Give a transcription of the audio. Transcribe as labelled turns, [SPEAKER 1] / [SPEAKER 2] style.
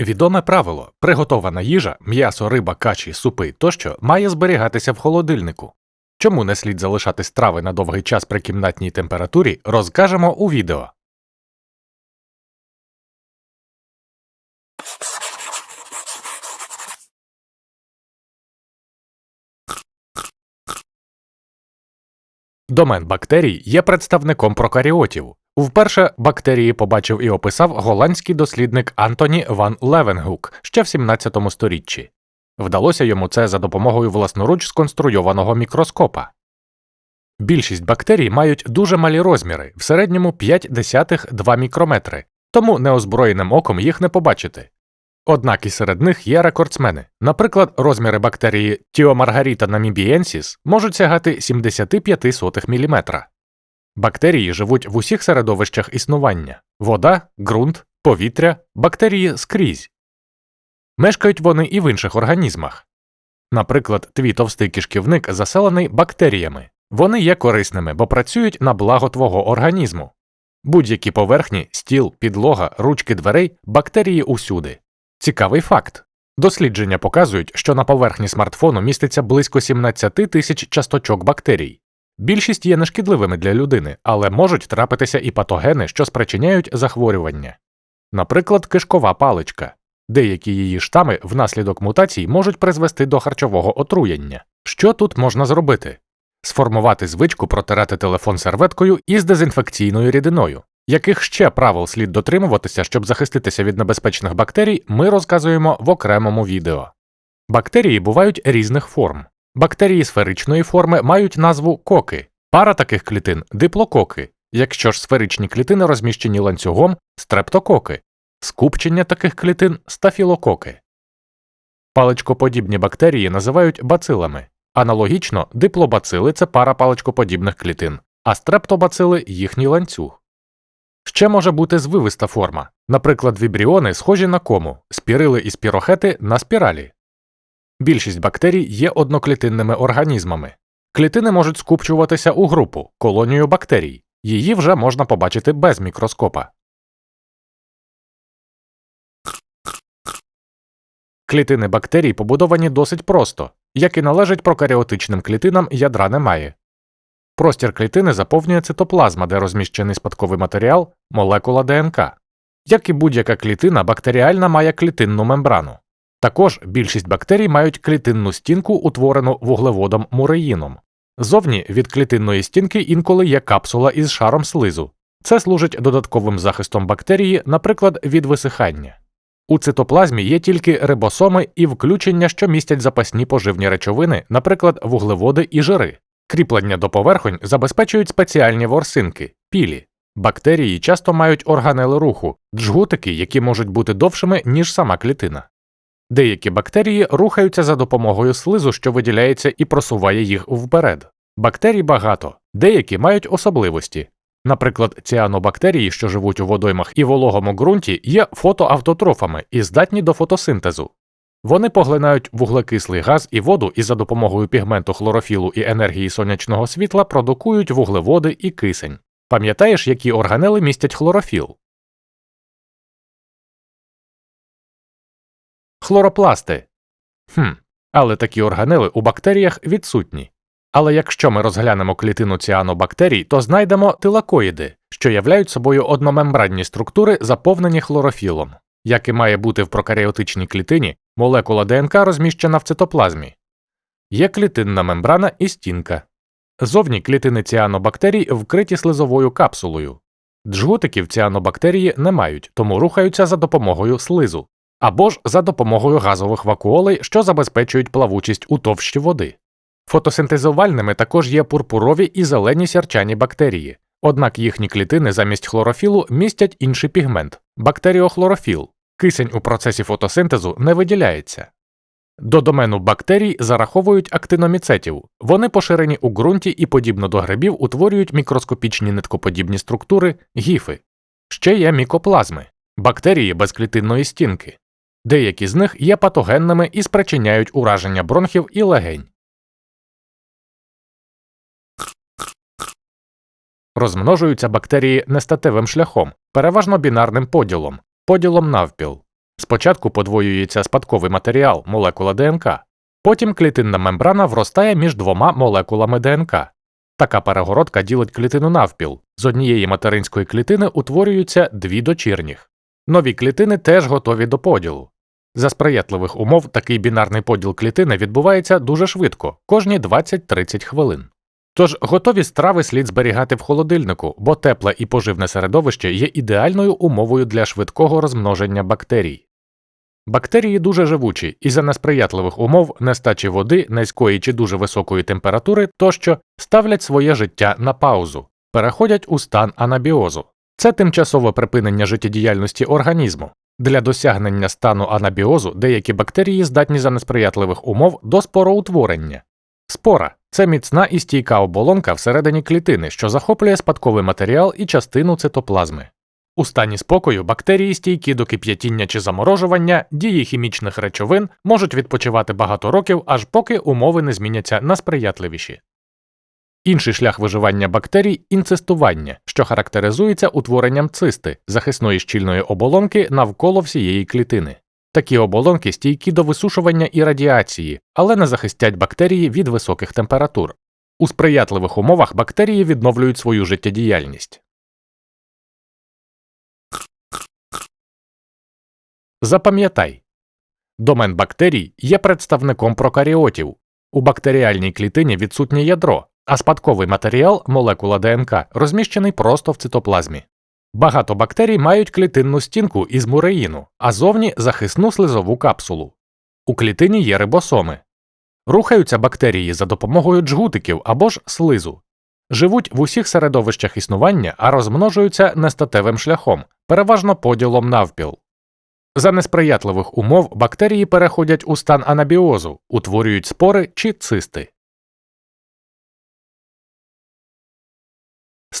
[SPEAKER 1] Відоме правило приготована їжа, м'ясо, риба, качі, супи тощо має зберігатися в холодильнику. Чому не слід залишати страви на довгий час при кімнатній температурі, розкажемо у відео. Домен бактерій є представником прокаріотів. Вперше бактерії побачив і описав голландський дослідник Антоні Ван Левенгук ще в 17 сторіччі. Вдалося йому це за допомогою власноруч сконструйованого мікроскопа. Більшість бактерій мають дуже малі розміри, в середньому 0,5-2 мікрометри, тому неозброєним оком їх не побачити. Однак і серед них є рекордсмени. Наприклад, розміри бактерії Тіомаргаріта намібієнсіс можуть сягати 75 мм. Бактерії живуть в усіх середовищах існування вода, ґрунт, повітря, бактерії скрізь. Мешкають вони і в інших організмах. Наприклад, твій товстий кишківник заселений бактеріями. Вони є корисними, бо працюють на благо твого організму. Будь-які поверхні, стіл, підлога, ручки дверей, бактерії усюди. Цікавий факт. Дослідження показують, що на поверхні смартфону міститься близько 17 тисяч часточок бактерій. Більшість є нешкідливими для людини, але можуть трапитися і патогени, що спричиняють захворювання. Наприклад, кишкова паличка. Деякі її штами внаслідок мутацій можуть призвести до харчового отруєння. Що тут можна зробити? Сформувати звичку протирати телефон серветкою із дезінфекційною рідиною. Яких ще правил слід дотримуватися, щоб захиститися від небезпечних бактерій, ми розказуємо в окремому відео. Бактерії бувають різних форм. Бактерії сферичної форми мають назву коки, пара таких клітин диплококи, якщо ж сферичні клітини розміщені ланцюгом стрептококи, скупчення таких клітин стафілококи. Паличкоподібні бактерії називають бацилами. Аналогічно, диплобацили це пара паличкоподібних клітин, а стрептобацили їхній ланцюг. Ще може бути звивиста форма, наприклад, вібріони схожі на кому, спірили і спірохети на спіралі. Більшість бактерій є одноклітинними організмами. Клітини можуть скупчуватися у групу, колонію бактерій. Її вже можна побачити без мікроскопа. Клітини бактерій побудовані досить просто, як і належить прокаріотичним клітинам ядра немає. Простір клітини заповнює цитоплазма, де розміщений спадковий матеріал, молекула ДНК. Як і будь-яка клітина, бактеріальна має клітинну мембрану. Також більшість бактерій мають клітинну стінку, утворену вуглеводом муреїном. Зовні від клітинної стінки інколи є капсула із шаром слизу. Це служить додатковим захистом бактерії, наприклад, від висихання. У цитоплазмі є тільки рибосоми і включення, що містять запасні поживні речовини, наприклад, вуглеводи і жири. Кріплення до поверхонь забезпечують спеціальні ворсинки пілі. Бактерії часто мають органели руху, джгутики, які можуть бути довшими, ніж сама клітина. Деякі бактерії рухаються за допомогою слизу, що виділяється і просуває їх вперед. Бактерій багато, деякі мають особливості. Наприклад, ціанобактерії, що живуть у водоймах і вологому ґрунті, є фотоавтотрофами і здатні до фотосинтезу. Вони поглинають вуглекислий газ і воду і за допомогою пігменту хлорофілу і енергії сонячного світла продукують вуглеводи і кисень. Пам'ятаєш, які органели містять хлорофіл? Хлоропласти. Хм, але такі органели у бактеріях відсутні. Але якщо ми розглянемо клітину ціанобактерій, то знайдемо тилакоїди, що являють собою одномембранні структури, заповнені хлорофілом. Як і має бути в прокаріотичній клітині, молекула ДНК розміщена в цитоплазмі. Є клітинна мембрана і стінка. Зовні клітини ціанобактерій вкриті слизовою капсулою. Джгутиків ціанобактерії не мають, тому рухаються за допомогою слизу, або ж за допомогою газових вакуолей, що забезпечують плавучість у товщі води. Фотосинтезувальними також є пурпурові і зелені сірчані бактерії, однак їхні клітини замість хлорофілу містять інший пігмент бактеріохлорофіл. Кисень у процесі фотосинтезу не виділяється. До домену бактерій зараховують актиноміцетів. Вони поширені у ґрунті і, подібно до грибів, утворюють мікроскопічні ниткоподібні структури гіфи. Ще є мікоплазми бактерії безклітинної стінки. Деякі з них є патогенними і спричиняють ураження бронхів і легень. Розмножуються бактерії нестатевим шляхом, переважно бінарним поділом, поділом навпіл. Спочатку подвоюється спадковий матеріал молекула ДНК, потім клітинна мембрана вростає між двома молекулами ДНК. Така перегородка ділить клітину навпіл. З однієї материнської клітини утворюються дві дочірніх. Нові клітини теж готові до поділу. За сприятливих умов такий бінарний поділ клітини відбувається дуже швидко, кожні 20-30 хвилин. Тож готові страви слід зберігати в холодильнику, бо тепле і поживне середовище є ідеальною умовою для швидкого розмноження бактерій. Бактерії дуже живучі і за несприятливих умов нестачі води, низької чи дуже високої температури тощо ставлять своє життя на паузу, переходять у стан анабіозу. Це тимчасове припинення життєдіяльності організму. Для досягнення стану анабіозу деякі бактерії здатні за несприятливих умов до спороутворення. Спора це міцна і стійка оболонка всередині клітини, що захоплює спадковий матеріал і частину цитоплазми. У стані спокою бактерії, стійкі до кип'ятіння чи заморожування, дії хімічних речовин можуть відпочивати багато років, аж поки умови не зміняться на сприятливіші. Інший шлях виживання бактерій інцестування, що характеризується утворенням цисти, захисної щільної оболонки навколо всієї клітини. Такі оболонки стійкі до висушування і радіації, але не захистять бактерії від високих температур. У сприятливих умовах бактерії відновлюють свою життєдіяльність. Запам'ятай домен бактерій є представником прокаріотів. У бактеріальній клітині відсутнє ядро, а спадковий матеріал молекула ДНК розміщений просто в цитоплазмі. Багато бактерій мають клітинну стінку із муреїну, а зовні захисну слизову капсулу. У клітині є рибосоми. Рухаються бактерії за допомогою джгутиків або ж слизу. Живуть в усіх середовищах існування, а розмножуються нестатевим шляхом, переважно поділом навпіл. За несприятливих умов бактерії переходять у стан анабіозу, утворюють спори чи цисти.